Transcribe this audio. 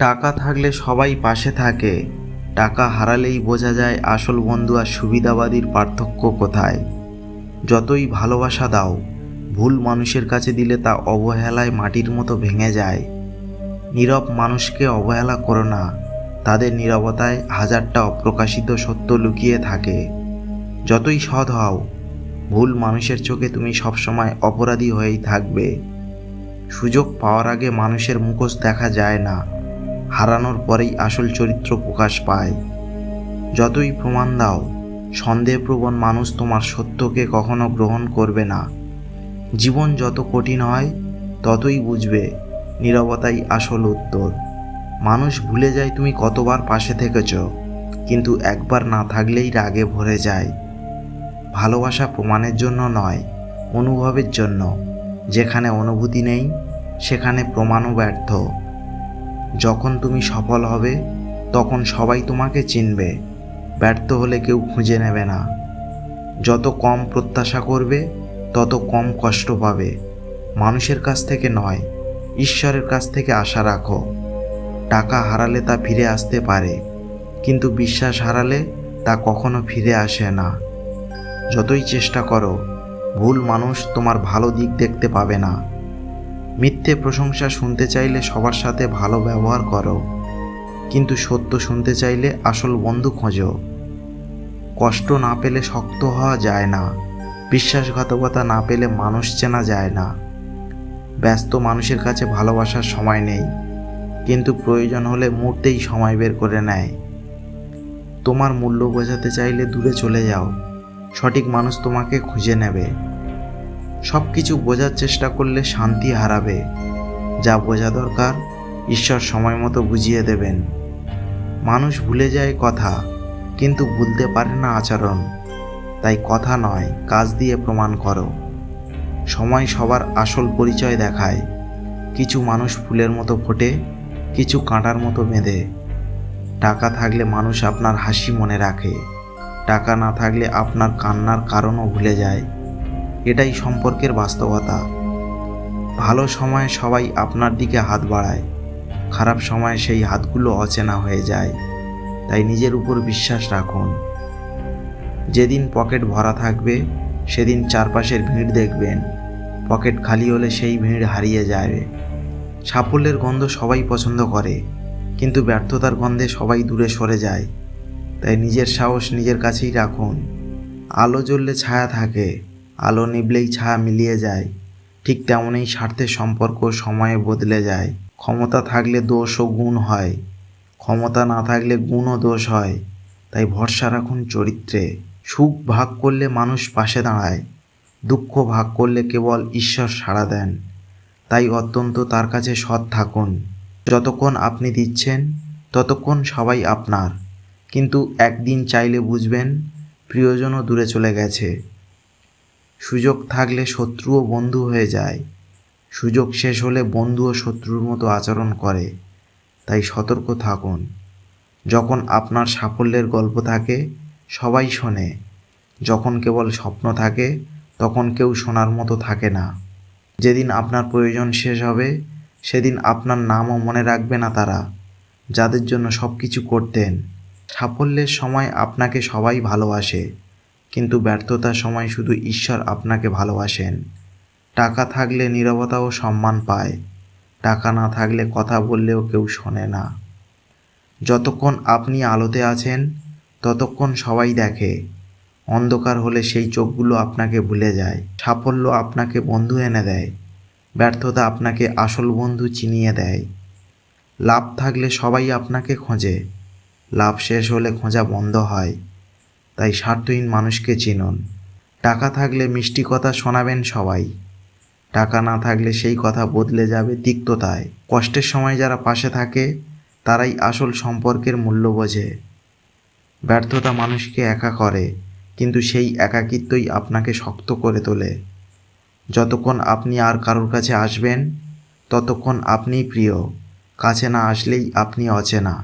টাকা থাকলে সবাই পাশে থাকে। টাকা হারালেই বোঝা যায় আসল বন্ধু আর সুবিধাবাদীর পার্থক্য কোথায়। যতই ভালোবাসা দাও, ভুল মানুষের কাছে দিলে তা অবহেলায় মাটির মতো ভেঙে যায়। নীরব মানুষকে অবহেলা করো না, তাদের নীরবতায় হাজারটা অপ্রকাশিত সত্য লুকিয়ে থাকে। যতই সৎ হও, ভুল মানুষের চোখে তুমি সবসময় অপরাধী হয়েই থাকবে। সুযোগ পাওয়ার আগে মানুষের মুখোশ দেখা যায় না। হারানোর পরেই আসল চরিত্র প্রকাশ পায়। যতই প্রমাণ দাও, সন্দেহপ্রবণ মানুষ তোমার সত্যকে কখনো গ্রহণ করবে না। জীবন যত কঠিন হয়, ততই বুঝবে নীরবতাই আসল উত্তর। মানুষ ভুলে যায় তুমি কতবার পাশে থেকেছ, কিন্তু একবার না থাকলেই রাগে ভরে যায়। ভালোবাসা প্রমাণের জন্য নয়, অনুভবের জন্য। যেখানে অনুভূতি নেই, সেখানে প্রমাণও ব্যর্থ। যখন তুমি সফল হবে, তখন সবাই তোমাকে চিনবে। ব্যর্থ হলে কেউ খুঁজে নেবে না। যত কম প্রত্যাশা করবে, তত কম কষ্ট পাবে। মানুষের কাছ থেকে নয়, ঈশ্বরের কাছ থেকে আশা রাখো। টাকা হারালে তা ফিরে আসতে পারে, কিন্তু বিশ্বাস হারালে তা কখনো ফিরে আসে না। যতই চেষ্টা করো, ভুল মানুষ তোমার ভালো দিক দেখতে পাবে না। মিথ্যে প্রশংসা শুনতে চাইলে সবার সাথে ভালো ব্যবহার করো। কিন্তু সত্য শুনতে চাইলে আসল বন্ধু খোঁজো। কষ্ট না পেলে শক্ত হওয়া যায় না। বিশ্বাসঘাতকতা না পেলে মানুষ চেনা যায় না। ব্যস্ত মানুষের কাছে ভালোবাসার সময় নেই। কিন্তু প্রয়োজন হলে মুহূর্তেই সময় বের করে নেয়। তোমার মূল্য বোঝাতে চাইলে দূরে চলে যাও। সঠিক মানুষ তোমাকে খুঁজে নেবে। সব কিছু বোঝার চেষ্টা করলে শান্তি হারাবে। যা বোঝা দরকার, ঈশ্বর সময় মতো বুঝিয়ে দেবেন। মানুষ ভুলে যায় কথা, কিন্তু ভুলতে পারে না আচরণ। তাই কথা নয়, কাজ দিয়ে প্রমাণ করো। সময় সবার আসল পরিচয় দেখায়। কিছু মানুষ ফুলের মতো ফোটে, কিছু কাঁটার মতো বেঁধে। টাকা থাকলে মানুষ আপনার হাসি মনে রাখে। টাকা না থাকলে আপনার কান্নার কারণও ভুলে যায়। এটাই সম্পর্কের বাস্তবতা। ভালো সময়ে সবাই আপনার দিকে হাত বাড়ায়, খারাপ সময়ে সেই হাতগুলো অচেনা হয়ে যায়। তাই নিজের উপর বিশ্বাস রাখুন। যেদিন পকেট ভরা থাকবে, সেদিন চারপাশের ভিড় দেখবেন। পকেট খালি হলে সেই ভিড় হারিয়ে যাবে। সাফল্যের গন্ধ সবাই পছন্দ করে, কিন্তু ব্যর্থতার গন্ধে সবাই দূরে সরে যায়। তাই নিজের সাহস নিজের কাছেই রাখুন। আলো জ্বললে ছায়া থাকে। আলো নিবলেই ছায়া মিলিয়ে যায়। ঠিক তেমনই স্বার্থের সম্পর্ক সময়ে বদলে যায়। ক্ষমতা থাকলে দোষ ও গুণ হয়। ক্ষমতা না থাকলে গুণ ও দোষ হয়। তাই ভরসা রাখুন চরিত্রে। সুখ ভাগ করলে মানুষ পাশে দাঁড়ায়। দুঃখ ভাগ করলে কেবল ঈশ্বর সাড়া দেন। তাই অত্যন্ত তার কাছে সৎ থাকুন। যতক্ষণ আপনি দিচ্ছেন, ততক্ষণ সবাই আপনার। কিন্তু একদিন চাইলে বুঝবেন, প্রিয়জনও দূরে চলে গেছে। সুযোগ থাকলে শত্রুও বন্ধু হয়ে যায়। সুযোগ শেষ হলে বন্ধু ও শত্রুর মতো আচরণ করে। তাই সতর্ক থাকুন। যখন আপনার সাফল্যের গল্প থাকে, সবাই শোনে। যখন কেবল স্বপ্ন থাকে, তখন কেউ শোনার মতো থাকে না। যেদিন আপনার প্রয়োজন শেষ হবে, সেদিন আপনার নামও মনে রাখবে না তারা। যাদের জন্য সব কিছু করতেন। সাফল্যের সময় আপনাকে সবাই ভালোবাসে। কিন্তু ব্যর্থতার সময় শুধু ঈশ্বর আপনাকে ভালোবাসেন। টাকা থাকলে নীরবতা ও সম্মান পায়। টাকা না থাকলে কথা বললেও কেউ শোনে না। যতক্ষণ আপনি আলোতে আছেন, ততক্ষণ সবাই দেখে। অন্ধকার হলে সেই চোখগুলো আপনাকে ভুলে যায়। সাফল্য আপনাকে বন্ধু এনে দেয়। ব্যর্থতা আপনাকে আসল বন্ধু চিনিয়ে দেয়। লাভ থাকলে সবাই আপনাকে খোঁজে। লাভ শেষ হলে খোঁজা বন্ধ হয়। তাই স্বার্থহীন মানুষকে চিনুন। টাকা থাকলে মিষ্টি কথা শোনাবেন সবাই। টাকা না থাকলে সেই কথা বদলে যাবে তিক্ততায়। কষ্টের সময় যারা পাশে থাকে, তারাই আসল সম্পর্কের মূল্য বোঝে। ব্যর্থতা মানুষকে একা করে, কিন্তু সেই একাকিত্বই আপনাকে শক্ত করে তোলে। যতক্ষণ আপনি আর কারোর কাছে আসবেন, ততক্ষণ আপনিই প্রিয়। কাছে না আসলেই আপনি অচেনা।